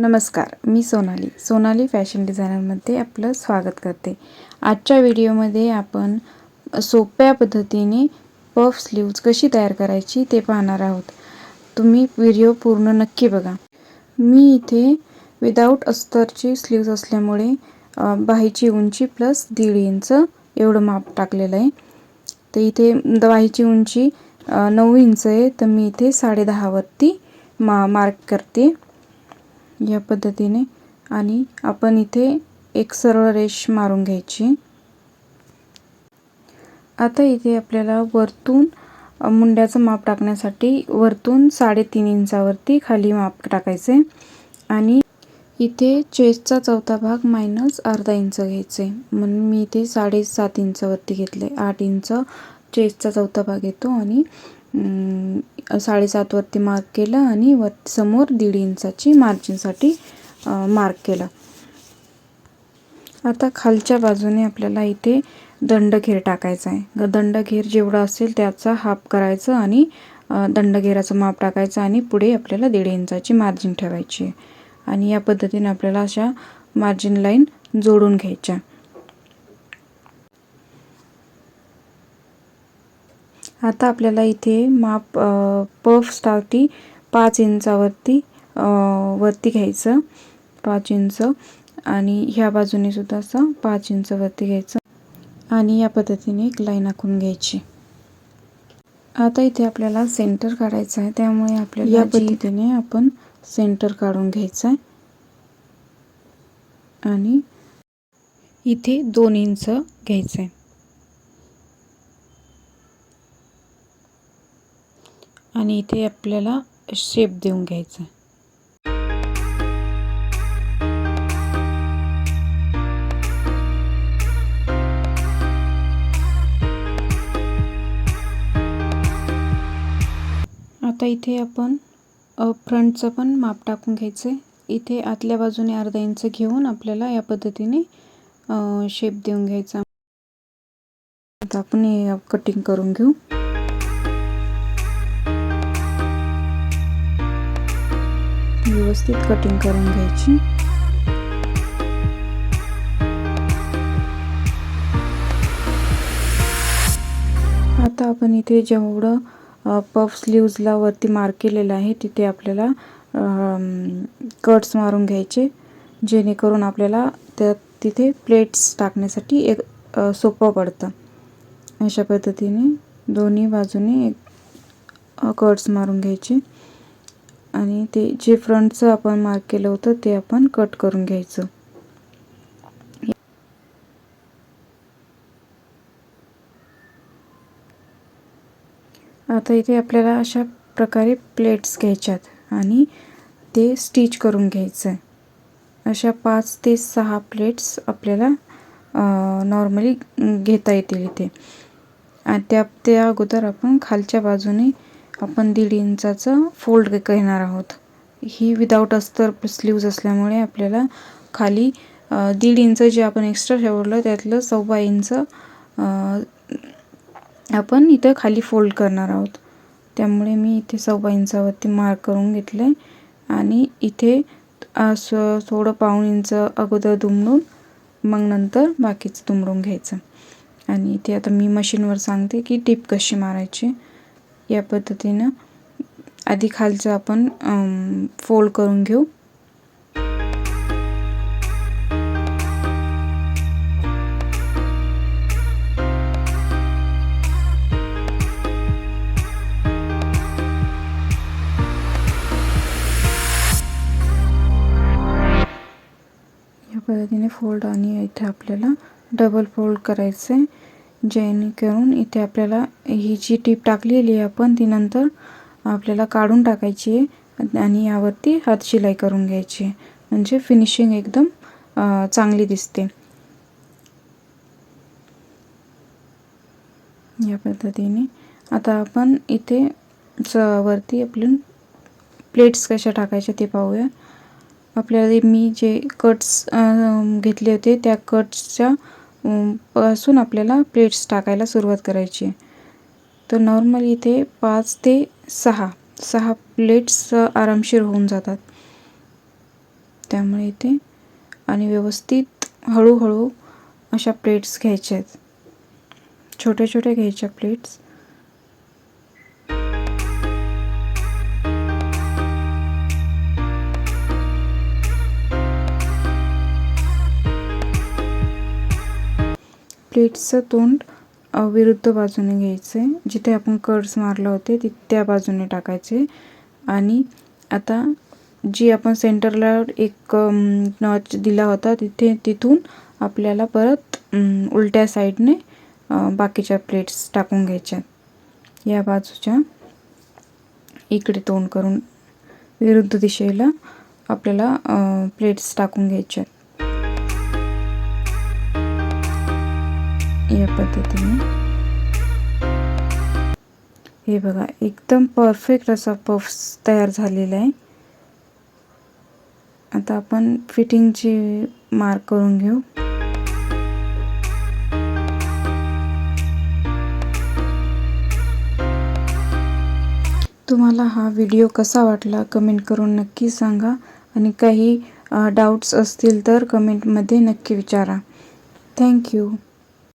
नमस्कार मी सोनाली. सोनाली फॅशन डिझायनरमध्ये आपलं स्वागत करते. आजच्या व्हिडिओमध्ये आपण सोप्या पद्धतीने पफ स्लीव्ज कशी तयार करायची ते पाहणार आहोत. तुम्ही व्हिडिओ पूर्ण नक्की बघा. मी इथे विदाऊट अस्तरची स्लीव्ज असल्यामुळे बाहीची उंची प्लस दीड इंच एवढं माप टाकलेलं आहे. तर इथे द- बाहीची उंची नऊ इंच आहे. तर मी इथे साडेदहावरती मा मार्क करते. या पद्धतीने. आणि आपण इथे एक सरळ रेष मारून घ्यायची. आता इथे आपल्याला वरतून मुंड्याचं माप टाकण्यासाठी वरतून साडेतीन इंचावरती खाली माप टाकायचे. आणि इथे चेस्टचा चौथा भाग मायनस अर्धा इंच घ्यायचे. म्हणून मी इथे साडेसात इंचावरती घेतले. आठ इंच चेस्टचा चौथा भाग येतो आणि साडेसातवरती मार्क केलं आणि वर समोर दीड इंचाची मार्जिनसाठी मार्क केलं. आता खालच्या बाजूने आपल्याला इथे दंडघेर टाकायचा आहे. ग- दंडघेर जेवढा असेल त्याचा हाफ करायचं आणि दंडघेराचं माप टाकायचं आणि पुढे आपल्याला दीड इंचाची मार्जिन ठेवायची आणि या पद्धतीने आपल्याला अशा मार्जिन लाईन जोडून घ्यायच्या. आता आपल्याला इथे माप पफसाठी पाच इंचावरती वरती घ्यायचं. पाच इंच. आणि ह्या बाजूने सुद्धा असं पाच इंच वरती घ्यायचं. आणि या पद्धतीने एक लाईन आखून घ्यायची. आता इथे आपल्याला सेंटर काढायचं आहे. त्यामुळे आपल्याला या पद्धतीने आपण सेंटर काढून घ्यायचं आहे. आणि इथे दोन इंच घ्यायचं आहे. आणि इथे आपल्याला शेप देऊन घ्यायचा. आहे आता इथे आपण फ्रंटचं पण माप टाकून घ्यायचं आहे इथे आतल्या बाजूने अर्धा इंच घेऊन आपल्याला या पद्धतीने शेप देऊन घ्यायचा. आता आपण हे कटिंग करून घेऊ. व्यवस्थित कटिंग करून घ्यायची. आता आपण इथे जेवढं पफ स्लीव्जला वरती मार्क केलेलं आहे तिथे आपल्याला कट्स मारून घ्यायचे जेणेकरून आपल्याला त्या तिथे प्लेट्स टाकण्यासाठी एक सोपं पडतं. अशा पद्धतीने दोन्ही बाजूने एक कट्स मारून घ्यायचे. आणि ते जे फ्रंटचं आपण मार्क केलं होतं ते आपण कट करून घ्यायचं. आता इथे आपल्याला अशा प्रकारे प्लेट्स घ्यायच्यात आणि ते स्टिच करून घ्यायचं आहे अशा पाच ते सहा प्लेट्स आपल्याला नॉर्मली घेता येतील इथे. आणि त्या त्या अगोदर आपण खालच्या बाजूने आपण दीड इंचाचं फोल्ड घेणार आहोत. ही विदाऊट अस्तर स्लीव्ज असल्यामुळे आपल्याला खाली दीड इंच जे आपण एक्स्ट्रा ठेवलं त्यातलं सव्वा इंच आपण इथं खाली फोल्ड करणार आहोत. त्यामुळे मी इथे सव्वा इंचावरती मार्क करून घेतलं आहे आणि इथे असं थोडं पाऊण इंच अगोदर दुमडून मग नंतर बाकीचं दुमडून घ्यायचं. आणि इथे आता मी मशीनवर सांगते की टीप कशी मारायची. या पद्धतीनं आधी खालचं आपण फोल्ड करून घेऊ. या पद्धतीने फोल्ड आणि इथे आपल्याला डबल फोल्ड करायचं आहे जेणेकरून इथे आपल्याला ही जी टीप टाकलेली आहे आपण ती नंतर आपल्याला काढून टाकायची आहे आणि यावरती हात शिलाई करून घ्यायची आहे. म्हणजे फिनिशिंग एकदम चांगली दिसते. या पद्धतीने. आता आपण इथे च वरती आपण प्लेट्स कशा टाकायच्या ते पाहूया. आपल्याला मी जे कट्स घेतले होते त्या कट्सच्या पासून आपल्याला प्लेट्स टाकायला सुरुवात करायची आहे. तर नॉर्मली इथे पाच ते सहा सहा प्लेट्स आरामशीर होऊन जातात. त्यामुळे इथे आणि व्यवस्थित हळूहळू अशा प्लेट्स घ्यायच्या आहेत. छोट्या छोट्या घ्यायच्या प्लेट्स प्लेट्सचं तोंड विरुद्ध बाजूने घ्यायचं आहे जिथे आपण कर्ड्स मारले होते ति त्या बाजूने टाकायचे. आणि आता जी आपण सेंटरला एक नॉच दिला होता तिथे तिथून आपल्याला परत उलट्या साईडने बाकीच्या प्लेट्स टाकून घ्यायच्या. या बाजूच्या इकडे तोंड करून विरुद्ध दिशेला आपल्याला प्लेट्स टाकून घ्यायच्या या पद्धतीने. हे बघा एकदम परफेक्ट असा पफ्स तयार झालेला आहे. आता आपण फिटिंगची मार्क करून घेऊ. तुम्हाला हा व्हिडिओ कसा वाटला कमेंट करून नक्की सांगा आणि काही डाऊट्स असतील तर कमेंटमध्ये नक्की विचारा. थँक्यू